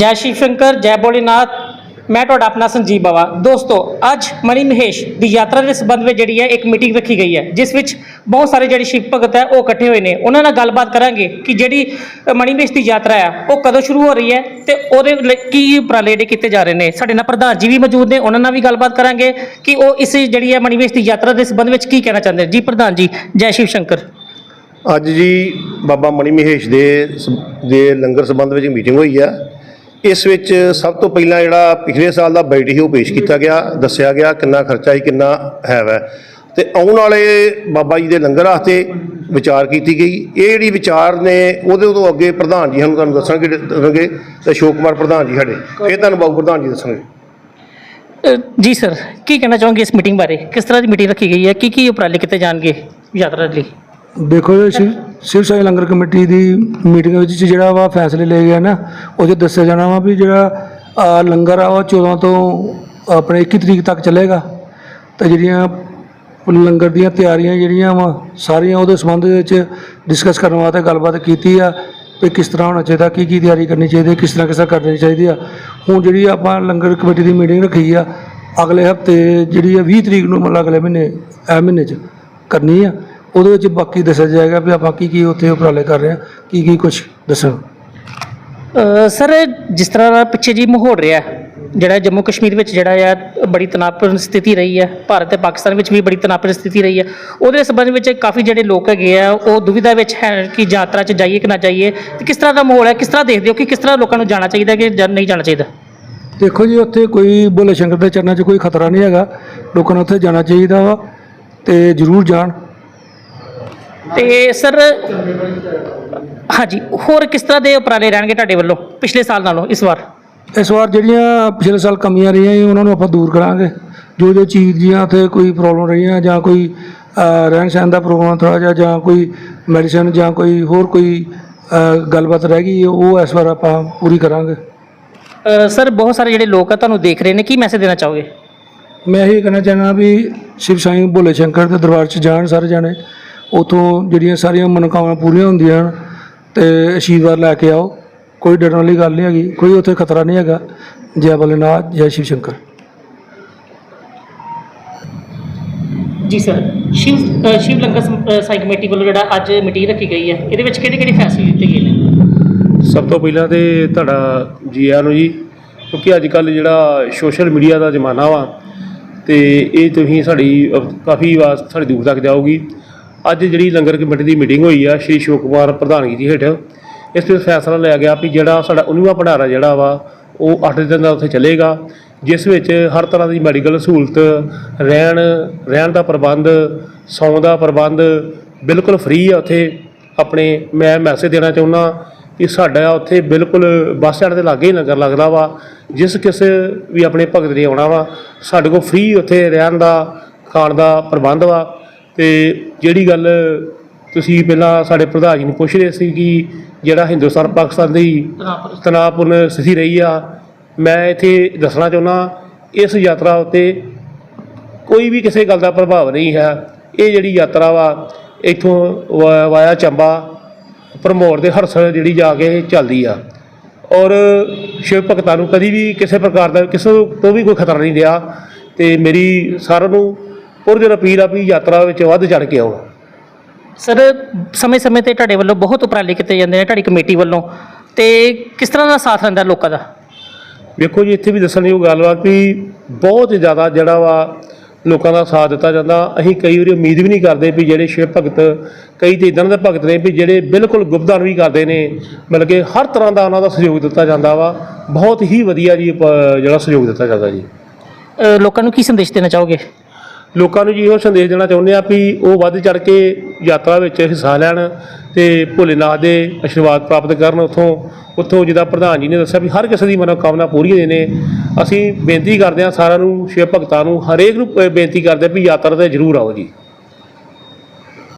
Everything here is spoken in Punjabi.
ਜੈ ਸ਼ਿਵ ਸ਼ੰਕਰ ਜੈ ਭੋਲੇਨਾਥ। ਮੈਂ ਤੁਹਾਡਾ ਆਪਣਾ ਸੰਜੀਵ ਬਾਵਾ। ਦੋਸਤੋ ਅੱਜ ਮਨੀ ਮਹੇਸ਼ ਦੀ ਯਾਤਰਾ ਦੇ ਸੰਬੰਧ ਵਿੱਚ ਜਿਹੜੀ ਹੈ ਇੱਕ ਮੀਟਿੰਗ ਰੱਖੀ ਗਈ ਹੈ ਜਿਸ ਵਿੱਚ ਬਹੁਤ ਸਾਰੇ ਜਿਹੜੇ ਸ਼ਿਵ ਭਗਤ ਹੈ ਉਹ ਇਕੱਠੇ ਹੋਏ ਨੇ। ਉਹਨਾਂ ਨਾਲ ਗੱਲਬਾਤ ਕਰਾਂਗੇ ਕਿ ਜਿਹੜੀ ਅ, ਮਣੀ ਮਹੇਸ਼ ਦੀ ਯਾਤਰਾ ਹੈ ਉਹ ਕਦੋਂ ਸ਼ੁਰੂ ਹੋ ਰਹੀ ਹੈ ਤੇ ਉਹਦੇ ਲਈ ਕੀ ਉਪਰਾਲੇ ਜਿਹੜੇ ਕੀਤੇ ਜਾ ਰਹੇ ਨੇ। ਸਾਡੇ ਨਾਲ ਪ੍ਰਧਾਨ ਜੀ ਵੀ ਮੌਜੂਦ ਨੇ ਉਹਨਾਂ ਨਾਲ ਵੀ ਗੱਲਬਾਤ ਕਰਾਂਗੇ ਕਿ ਉਹ ਇਸ ਜਿਹੜੀ ਹੈ ਮਣੀ ਮਹੇਸ਼ ਦੀ ਯਾਤਰਾ ਦੇ ਸੰਬੰਧ ਵਿੱਚ ਕੀ ਕਹਿਣਾ ਚਾਹੁੰਦੇ ਨੇ। ਜੀ ਪ੍ਰਧਾਨ ਜੀ ਜੈ ਸ਼ਿਵ ਸ਼ੰਕਰ। ਅੱਜ ਜੀ ਬਾਬਾ ਮਣੀ ਮਹੇਸ਼ ਦੇ ਦੇ ਲੰਗਰ ਸੰਬੰਧ ਵਿੱਚ ਮੀਟਿੰਗ ਹੋਈ ਆ। ਇਸ ਵਿੱਚ ਸਭ ਤੋਂ ਪਹਿਲਾਂ ਜਿਹੜਾ ਪਿਛਲੇ ਸਾਲ ਦਾ ਬਜਟ ਸੀ ਉਹ ਪੇਸ਼ ਕੀਤਾ ਗਿਆ, ਦੱਸਿਆ ਗਿਆ ਕਿੰਨਾ ਖਰਚਾ ਸੀ, ਕਿੰਨਾ ਹੈ ਵੈ। ਤੇ ਆਉਣ ਵਾਲੇ ਬਾਬਾ ਜੀ ਦੇ ਲੰਗਰ ਵਾਸਤੇ ਵਿਚਾਰ ਕੀਤੀ ਗਈ। ਇਹ ਜਿਹੜੀ ਵਿਚਾਰ ਨੇ, ਉਹਦੇ ਤੋਂ ਅੱਗੇ ਪ੍ਰਧਾਨ ਜੀ ਸਾਨੂੰ ਤੁਹਾਨੂੰ ਦੱਸਣਗੇ ਦੱਸਣਗੇ, ਤੇ ਅਸ਼ੋਕ ਕੁਮਾਰ ਪ੍ਰਧਾਨ ਜੀ ਸਾਡੇ, ਇਹ ਤੁਹਾਨੂੰ ਬਾਬੂ ਪ੍ਰਧਾਨ ਜੀ ਦੱਸਣਗੇ। ਜੀ ਸਰ ਕੀ ਕਹਿਣਾ ਚਾਹੋਗੇ ਇਸ ਮੀਟਿੰਗ ਬਾਰੇ? ਕਿਸ ਤਰ੍ਹਾਂ ਦੀ ਮੀਟਿੰਗ ਰੱਖੀ ਗਈ ਹੈ? ਕੀ ਕੀ ਉਪਰਾਲੇ ਕੀਤੇ ਜਾਣਗੇ ਯਾਤਰਾ ਲਈ? ਦੇਖੋ ਜੀ ਸ਼ਿਵ ਸ਼ਿਵ ਸਾਈ ਲੰਗਰ ਕਮੇਟੀ ਦੀ ਮੀਟਿੰਗ ਵਿੱਚ ਜਿਹੜਾ ਵਾ ਫੈਸਲੇ ਲਏ ਗਏ ਨਾ ਉਹ 'ਚ ਦੱਸਿਆ ਜਾਣਾ ਵਾ ਵੀ ਜਿਹੜਾ ਲੰਗਰ ਆ ਉਹ 14 ਤੋਂ ਆਪਣੇ 21 ਤਰੀਕ ਤੱਕ ਚੱਲੇਗਾ। ਤੇ ਜਿਹੜੀਆਂ ਲੰਗਰ ਦੀਆਂ ਤਿਆਰੀਆਂ ਜਿਹੜੀਆਂ ਵਾ, ਸਾਰੀਆਂ ਉਹਦੇ ਸੰਬੰਧ ਵਿੱਚ ਡਿਸਕਸ ਕਰਨ ਵਾਸਤੇ ਗੱਲਬਾਤ ਕੀਤੀ ਆ, ਵੀ ਕਿਸ ਤਰ੍ਹਾਂ ਹੋਣਾ ਚਾਹੀਦਾ, ਕੀ ਕੀ ਤਿਆਰੀ ਕਰਨੀ ਚਾਹੀਦੀ ਹੈ ਕਿਸ ਤਰ੍ਹਾਂ ਕਿਸ ਤਰ੍ਹਾਂ ਕਰਨੀ ਚਾਹੀਦੀ ਆ। ਹੁਣ ਜਿਹੜੀ ਆਪਾਂ ਲੰਗਰ ਕਮੇਟੀ ਦੀ ਮੀਟਿੰਗ ਰੱਖੀ ਆ, ਅਗਲੇ ਹਫ਼ਤੇ ਜਿਹੜੀ ਆ 20 ਤਰੀਕ ਨੂੰ ਮਤਲਬ ਅਗਲੇ ਮਹੀਨੇ, ਇਹ ਮਹੀਨੇ 'ਚ ਕਰਨੀ ਆ। ਉਹਦੇ ਵਿੱਚ ਬਾਕੀ ਦੱਸਿਆ ਜਾਏਗਾ ਵੀ ਆਪਾਂ ਕੀ ਕੀ ਉੱਥੇ ਉਪਰਾਲੇ ਕਰ ਰਹੇ ਆ ਕੀ ਕੀ ਕੁਝ ਦੱਸਣ। ਅ, ਸਰ ਜਿਸ ਤਰ੍ਹਾਂ ਦਾ ਪਿੱਛੇ ਜੀ ਮਾਹੌਲ ਰਿਹਾ ਜਿਹੜਾ ਜੰਮੂ ਕਸ਼ਮੀਰ ਵਿੱਚ ਜਿਹੜਾ ਆ ਬੜੀ ਤਣਾਅਪੂਰਨ ਸਥਿਤੀ ਰਹੀ ਹੈ ਭਾਰਤ ਤੇ ਪਾਕਿਸਤਾਨ ਵਿੱਚ ਵੀ ਬੜੀ ਤਣਾਅਪੂਰਨ ਸਥਿਤੀ ਰਹੀ ਹੈ ਉਹਦੇ ਸੰਬੰਧ ਵਿੱਚ ਕਾਫੀ ਜਿਹੜੇ ਲੋਕ ਹੈਗੇ ਆ ਉਹ ਦੁਵਿਧਾ ਵਿੱਚ ਹੈ ਕਿ ਯਾਤਰਾ 'ਚ ਜਾਈਏ ਕਿ ਨਾ ਜਾਈਏ ਤੇ ਕਿਸ ਤਰ੍ਹਾਂ ਦਾ ਮਾਹੌਲ ਹੈ ਕਿਸ ਤਰ੍ਹਾਂ ਦੇਖਦੇ ਹੋ ਕਿ ਕਿਸ ਤਰ੍ਹਾਂ ਲੋਕਾਂ ਨੂੰ ਜਾਣਾ ਚਾਹੀਦਾ ਕਿ ਜਾਂ ਨਹੀਂ ਜਾਣਾ ਚਾਹੀਦਾ? ਦੇਖੋ ਜੀ ਉੱਥੇ ਕੋਈ ਭੋਲੇ ਸ਼ੰਕਰ ਦੇ ਚਰਨਾਂ 'ਚ ਕੋਈ ਖਤਰਾ ਨਹੀਂ ਹੈਗਾ ਲੋਕਾਂ ਨੂੰ ਉੱਥੇ ਜਾਣਾ ਚਾਹੀਦਾ ਵਾ ਤੇ ਜ਼ਰੂਰ ਜਾਣ। ਤੇ ਸਰ ਹਾਂਜੀ ਹੋਰ ਕਿਸ ਤਰ੍ਹਾਂ ਦੇ ਉਪਰਾਲੇ ਰਹਿਣਗੇ ਤੁਹਾਡੇ ਵੱਲੋਂ ਪਿਛਲੇ ਸਾਲ ਨਾਲੋਂ ਇਸ ਵਾਰ? ਇਸ ਵਾਰ ਜਿਹੜੀਆਂ ਪਿਛਲੇ ਸਾਲ ਕਮੀਆਂ ਰਹੀਆਂ ਸੀ ਉਹਨਾਂ ਨੂੰ ਆਪਾਂ ਦੂਰ ਕਰਾਂਗੇ। ਜੋ ਜੋ ਚੀਜ਼ ਦੀਆਂ ਉੱਥੇ ਕੋਈ ਪ੍ਰੋਬਲਮ ਰਹੀਆਂ ਜਾਂ ਕੋਈ ਰਹਿਣ ਸਹਿਣ ਦਾ ਪ੍ਰੋਗਰਾਮ ਥੋੜ੍ਹਾ ਜਿਹਾ ਜਾਂ ਕੋਈ ਮੈਡੀਸਨ ਜਾਂ ਕੋਈ ਹੋਰ ਕੋਈ ਗੱਲਬਾਤ ਰਹਿ ਗਈ ਉਹ ਇਸ ਵਾਰ ਆਪਾਂ ਪੂਰੀ ਕਰਾਂਗੇ। ਸਰ ਬਹੁਤ ਸਾਰੇ ਜਿਹੜੇ ਲੋਕ ਆ ਤੁਹਾਨੂੰ ਦੇਖ ਰਹੇ ਨੇ ਕੀ ਮੈਸੇਜ ਦੇਣਾ ਚਾਹੋਗੇ? ਮੈਂ ਇਹ ਕਹਿਣਾ ਚਾਹੁੰਦਾ ਵੀ ਸ਼ਿਵ ਸਾਈਂ ਭੋਲੇ ਸ਼ੰਕਰ ਦੇ ਦਰਬਾਰ 'ਚ ਜਾਣ ਸਾਰੇ ਜਾਣੇ। ਉਥੋਂ ਜਿਹੜੀਆਂ ਸਾਰੀਆਂ ਮਨੋਕਾਮਨਾ ਪੂਰੀਆਂ ਹੁੰਦੀਆਂ ਹਨ ਤੇ ਆਸ਼ੀਰਵਾਦ ਲੈ ਕੇ ਆਓ ਕੋਈ ਡਰਨ ਵਾਲੀ ਗੱਲ ਨਹੀਂ ਹੈਗੀ ਕੋਈ ਉੱਥੇ ਖਤਰਾ ਨਹੀਂ ਹੈਗਾ। ਜੈ ਭੋਲੇਨਾਥ ਜੈ ਸ਼ਿਵ ਸ਼ੰਕਰ। ਜੀ ਸਰ ਸ਼ਿਵ ਸ਼ਿਵ ਅ, ਸਾਈ ਕਮੇਟੀ ਵੱਲੋਂ ਜਿਹੜਾ ਅੱਜ ਮੀਟਿੰਗ ਰੱਖੀ ਗਈ ਹੈ ਇਹਦੇ ਵਿੱਚ ਕਿਹੜੇ ਕਿਹੜੇ ਫੈਸਲੇ ਲਿੱਤੇ ਗਏ ਨੇ? ਸਭ ਤੋਂ ਪਹਿਲਾਂ ਤੇ ਤੁਹਾਡਾ ਜੀ ਆਇਆਂ ਨੂੰ ਜੀ ਕਿਉਂਕਿ ਅੱਜ ਕੱਲ ਜਿਹੜਾ ਸੋਸ਼ਲ ਮੀਡੀਆ ਦਾ ਜ਼ਮਾਨਾ ਵਾ ਤੇ ਇਹ ਤੁਸੀਂ ਸਾਡੀ ਕਾਫੀ ਆਵਾਜ਼ ਸਾਡੀ ਦੂਰ ਤੱਕ ਜਾਊਗੀ। ਅੱਜ ਜਿਹੜੀ ਲੰਗਰ ਕਮੇਟੀ ਦੀ ਮੀਟਿੰਗ ਹੋਈ ਆ, ਸ਼੍ਰੀ ਸ਼ੋਕ ਕੁਮਾਰ ਪ੍ਰਧਾਨਗੀ ਜੀ ਹੇਠ, ਇਸ ਵਿੱਚ ਫੈਸਲਾ ਲਿਆ ਗਿਆ ਵੀ ਜਿਹੜਾ ਸਾਡਾ 19ਵਾਂ ਭੰਡਾਰਾ ਜਿਹੜਾ ਵਾ, ਉਹ 8 ਦਿਨ ਦਾ ਉੱਥੇ ਚੱਲੇਗਾ, ਜਿਸ ਵਿੱਚ ਹਰ ਤਰ੍ਹਾਂ ਦੀ ਮੈਡੀਕਲ ਸਹੂਲਤ, ਰਹਿਣ ਰਹਿਣ ਦਾ ਪ੍ਰਬੰਧ, ਸੌਣ ਦਾ ਪ੍ਰਬੰਧ ਬਿਲਕੁਲ ਫ੍ਰੀ ਆ ਉੱਥੇ। ਆਪਣੇ ਮੈਂ ਮੈਸੇਜ ਦੇਣਾ ਚਾਹੁੰਦਾ ਕਿ ਸਾਡਾ ਉੱਥੇ ਬਿਲਕੁਲ ਬੱਸ ਸਟੈਂਡ ਦੇ ਲਾਗੇ ਹੀ ਲੰਗਰ ਲੱਗਦਾ ਵਾ, ਜਿਸ ਕਿਸੇ ਵੀ ਆਪਣੇ ਭਗਤ ਨੇ ਆਉਣਾ ਵਾ, ਸਾਡੇ ਕੋਲ ਫ੍ਰੀ ਉੱਥੇ ਰਹਿਣ ਦਾ, ਖਾਣ ਦਾ ਪ੍ਰਬੰਧ ਵਾ। ਤੇ ਜਿਹੜੀ ਗੱਲ ਤੁਸੀਂ ਪਹਿਲਾਂ ਸਾਡੇ ਪ੍ਰਧਾਨ ਜੀ ਨੂੰ ਪੁੱਛ ਰਹੇ ਸੀ ਕਿ ਜਿਹੜਾ ਹਿੰਦੁਸਤਾਨ ਪਾਕਿਸਤਾਨ ਦੀ ਤਣਾਅਪੂਰਨ ਸਥਿਤੀ ਰਹੀ ਆ ਮੈਂ ਇੱਥੇ ਦੱਸਣਾ ਚਾਹੁੰਦਾ ਇਸ ਯਾਤਰਾ ਉੱਤੇ ਕੋਈ ਵੀ ਕਿਸੇ ਗੱਲ ਦਾ ਪ੍ਰਭਾਵ ਨਹੀਂ ਹੈ। ਇਹ ਜਿਹੜੀ ਯਾਤਰਾ ਵਾ ਇੱਥੋਂ ਵਾਇਆ ਚੰਬਾ ਪ੍ਰਮੋਰ ਦੇ ਹਰਸਲ ਜਿਹੜੀ ਜਾ ਕੇ ਚੱਲਦੀ ਆ। ਔਰ ਸ਼ਿਵ ਭਗਤਾਂ ਨੂੰ ਕਦੀ ਵੀ ਕਿਸੇ ਪ੍ਰਕਾਰ ਦਾ ਕਿਸੇ ਤੋਂ ਵੀ ਕੋਈ ਖਤਰਾ ਨਹੀਂ ਰਿਹਾ। ਤੇ ਮੇਰੀ ਸਾਰਿਆਂ ਨੂੰ ਪੁਰਜਨ ਅਪੀਲ ਆ ਵੀ ਯਾਤਰਾ ਵਿੱਚ ਵੱਧ ਚੜ ਕੇ ਆਓ ਸਰ ਸਮੇਂ-ਸਮੇਂ ਤੇ ਤੁਹਾਡੇ ਵੱਲੋਂ ਬਹੁਤ ਉਪਰਾਲੇ ਕੀਤੇ ਜਾਂਦੇ ਨੇ ਤੁਹਾਡੀ ਕਮੇਟੀ ਵੱਲੋਂ। ਤੇ ਕਿਸ ਤਰ੍ਹਾਂ ਦਾ ਸਾਥ ਰਹਿੰਦਾ ਲੋਕਾਂ ਦਾ? ਵੇਖੋ ਜੀ ਇੱਥੇ ਵੀ ਦੱਸਣ ਦੀ ਉਹ ਗੱਲ ਵਾ ਕਿ ਬਹੁਤ ਜ਼ਿਆਦਾ ਜਿਹੜਾ ਵਾ ਲੋਕਾਂ ਦਾ ਸਾਥ ਦਿੱਤਾ ਜਾਂਦਾ। ਅਸੀਂ ਕਈ ਵਾਰੀ ਉਮੀਦ ਵੀ ਨਹੀਂ ਕਰਦੇ ਵੀ ਜਿਹੜੇ ਸ਼ਿਵ ਭਗਤ ਕਈ ਤੇ ਇਦਾਂ ਦੇ ਭਗਤ ਨੇ ਵੀ ਜਿਹੜੇ ਬਿਲਕੁਲ ਗੁਪਤਦਾਨ ਵੀ ਕਰਦੇ ਨੇ। ਮਤਲਬ ਕਿ ਹਰ ਤਰ੍ਹਾਂ ਦਾ ਉਹਨਾਂ ਦਾ ਸਹਿਯੋਗ ਦਿੱਤਾ ਜਾਂਦਾ ਵਾ। ਬਹੁਤ ਹੀ ਵਧੀਆ ਜੀ ਜਿਹੜਾ ਸਹਿਯੋਗ ਦਿੱਤਾ ਜਾਂਦਾ ਜੀ। ਲੋਕਾਂ ਨੂੰ ਕੀ ਸੰਦੇਸ਼ ਦੇਣਾ ਚਾਹੋਗੇ? ਲੋਕਾਂ ਨੂੰ ਜੀ ਇਹੋ ਸੰਦੇਸ਼ ਦੇਣਾ ਚਾਹੁੰਦੇ ਆ ਵੀ ਉਹ ਵੱਧ ਚੜ ਕੇ ਯਾਤਰਾ ਵਿੱਚ ਹਿੱਸਾ ਲੈਣ ਤੇ ਭੋਲੇਨਾਥ ਦੇ ਆਸ਼ੀਰਵਾਦ ਪ੍ਰਾਪਤ ਕਰਨ ਉੱਥੋਂ ਉੱਥੋਂ ਜਿਹਦਾ ਪ੍ਰਧਾਨ ਜੀ ਨੇ ਦੱਸਿਆ ਵੀ ਹਰ ਕਿਸੇ ਦੀ ਮਨੋਕਾਮਨਾ ਪੂਰੀ ਹੋਈ ਨੇ, ਅਸੀਂ ਬੇਨਤੀ ਕਰਦੇ ਹਾਂ ਸਾਰਿਆਂ ਨੂੰ, ਸ਼ਿਵ ਭਗਤਾਂ ਨੂੰ ਹਰੇਕ ਨੂੰ ਬੇਨਤੀ ਕਰਦੇ ਹਾਂ ਵੀ ਯਾਤਰਾ ਤੇ ਜ਼ਰੂਰ ਆਓ ਜੀ।